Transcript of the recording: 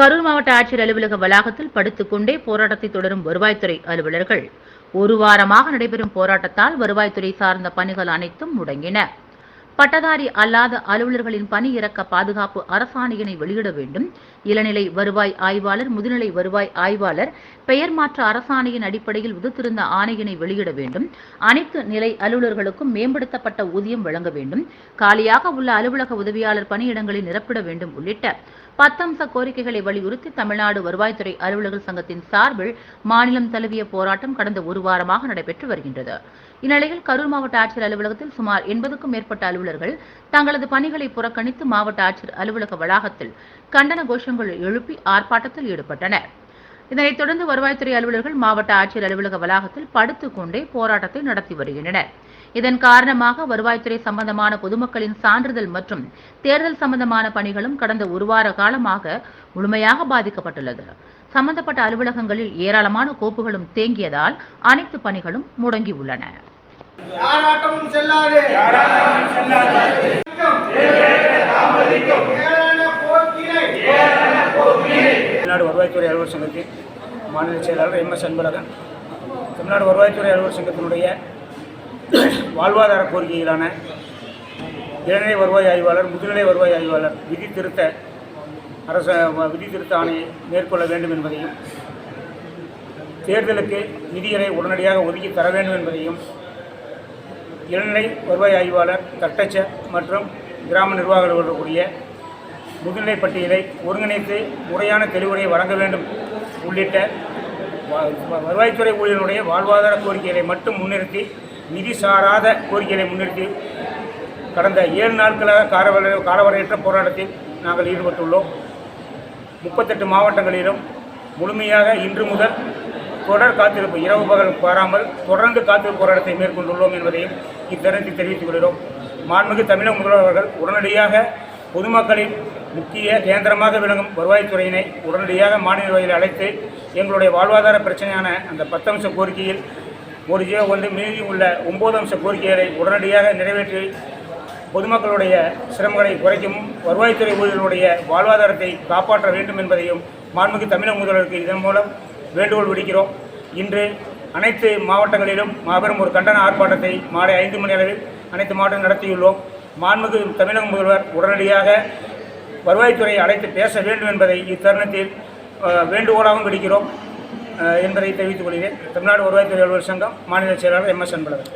கரூர் மாவட்ட ஆட்சியர் அலுவலக வளாகத்தில் படுத்துக்கொண்டே போராட்டத்தை தொடரும் வருவாய்த்துறை அலுவலர்கள். ஒரு வாரமாக நடைபெறும் போராட்டத்தால் வருவாய்த்துறை சார்ந்த பணிகள் அனைத்தும் முடங்கின. பட்டதாரி அல்லாத அலுவலர்களின் பணி இறக்க பாதுகாப்பு அரசாணையினை வெளியிட வேண்டும். இளநிலை வருவாய் ஆய்வாளர் முதுநிலை வருவாய் ஆய்வாளர் பெயர் மாற்ற அரசாணையின் அடிப்படையில் விடுத்திருந்த ஆணையினை வெளியிட வேண்டும். அனைத்து நிலை அலுவலர்களுக்கும் மேம்படுத்தப்பட்ட ஊதியம் வழங்க வேண்டும். காலியாக உள்ள அலுவலக உதவியாளர் பணியிடங்களை நிரப்பிட வேண்டும் உள்ளிட்ட பத்தம்ச கோரிக்கைகளை வலியுறுத்தி தமிழ்நாடு வருவாய்த்துறை அலுவலர்கள் சங்கத்தின் சார்பில் மாநிலம் தழுவிய போராட்டம் கடந்த ஒரு வாரமாக நடைபெற்று வருகின்றது. இந்நிலையில் கரூர் மாவட்ட ஆட்சியர் அலுவலகத்தில் சுமார் எண்பதுக்கும் மேற்பட்ட அலுவலர்கள் தங்களது பணிகளை புறக்கணித்து மாவட்ட ஆட்சியர் அலுவலக வளாகத்தில் கண்டன கோஷங்கள் எழுப்பி ஆர்ப்பாட்டத்தில் ஈடுபட்டனர். இதனைத் தொடர்ந்து வருவாய்த்துறை அலுவலர்கள் மாவட்ட ஆட்சியர் அலுவலக வளாகத்தில் படுத்துக்கொண்டே போராட்டத்தை நடத்தி வருகின்றனர். இதன் காரணமாக வருவாய்த்துறை சம்பந்தமான பொதுமக்களின் சான்றிதழ் மற்றும் தேர்தல் சம்பந்தமான பணிகளும் கடந்த ஒரு வார காலமாக முழுமையாக பாதிக்கப்பட்டுள்ளது. சம்பந்தப்பட்ட அலுவலகங்களில் ஏராளமான கோப்புகளும் தேங்கியதால் அனைத்து பணிகளும் முடங்கியுள்ளன. தமிழ்நாடு வருவாய்த்துறை அலுவலர் சங்கத்தின் மாநில செயலாளர் எம் எஸ் அன்பழகன். தமிழ்நாடு வருவாய்த்துறை அலுவலர் சங்கத்தினுடைய வாழ்வாதார கோரிக்கைகளான இளநிலை வருவாய் ஆய்வாளர் முதுநிலை வருவாய் ஆய்வாளர் விதி திருத்த அரச விதி திருத்த ஆணையை மேற்கொள்ள வேண்டும் என்பதையும் தேர்தலுக்கு நிதியினை உடனடியாக ஒதுக்கி தர வேண்டும் என்பதையும் இளநிலை வருவாய் ஆய்வாளர் தட்டச்ச மற்றும் கிராம நிர்வாகிகள் இருக்கக்கூடிய முதுநிலை பட்டியலை ஒருங்கிணைத்து முறையான தெளிவுரை வழங்க வேண்டும். உள்ளிட்ட வருவாய்த்துறை ஊழியர்களுடைய வாழ்வாதார கோரிக்கைகளை மட்டும் முன்னிறுத்தி நிதி சாராத கோரிக்கைகளை முன்னிறுத்தி கடந்த ஏழு நாட்களாக காலவரை காலவரையற்ற போராட்டத்தில் நாங்கள் ஈடுபட்டுள்ளோம். முப்பத்தெட்டு மாவட்டங்களிலும் முழுமையாக இன்று முதல் தொடர் காத்திருப்பு இரவு பகல் பாராமல் தொடர்ந்து காத்திருப்பு போராட்டத்தை மேற்கொண்டுள்ளோம் என்பதையும் இத்தருணத்தில் தெரிவித்துக் கொள்கிறோம். மாண்புமிகு தமிழக முதல்வர்கள் உடனடியாக பொதுமக்களின் முக்கிய கேந்திரமாக விளங்கும் வருவாய்த்துறையினை உடனடியாக மாநில வகையில் அழைத்து எங்களுடைய வாழ்வாதார பிரச்சனையான அந்த பத்தம்ச கோரிக்கையில் ஒரு ஜியோ வந்து மீதி உள்ள ஒம்பது அம்ச கோரிக்கைகளை உடனடியாக நிறைவேற்றி பொதுமக்களுடைய சிரமங்களை குறைக்கவும் வருவாய்த்துறை ஊழியர்களுடைய வாழ்வாதாரத்தை காப்பாற்ற வேண்டும் என்பதையும் மாண்புமிகு தமிழக முதல்வருக்கு இதன் மூலம் வேண்டுகோள் விடுக்கிறோம். இன்று அனைத்து மாவட்டங்களிலும் மாபெரும் ஒரு கண்டன ஆர்ப்பாட்டத்தை மாலை ஐந்து மணி அளவில் அனைத்து மாவட்டம் நடத்தியுள்ளோம். மாண்புமிகு தமிழக முதல்வர் உடனடியாக வருவாய்த்துறையை அழைத்து பேச வேண்டும் என்பதை இத்தருணத்தில் வேண்டுகோளாகவும் விடுக்கிறோம். என்பதை தெரிவித்துக் கொள்கிறேன். தமிழ்நாடு வருவாய்த்துறை அலுவலர் சங்கம் மாநில செயலாளர் எம் எஸ் அன்பழகன்.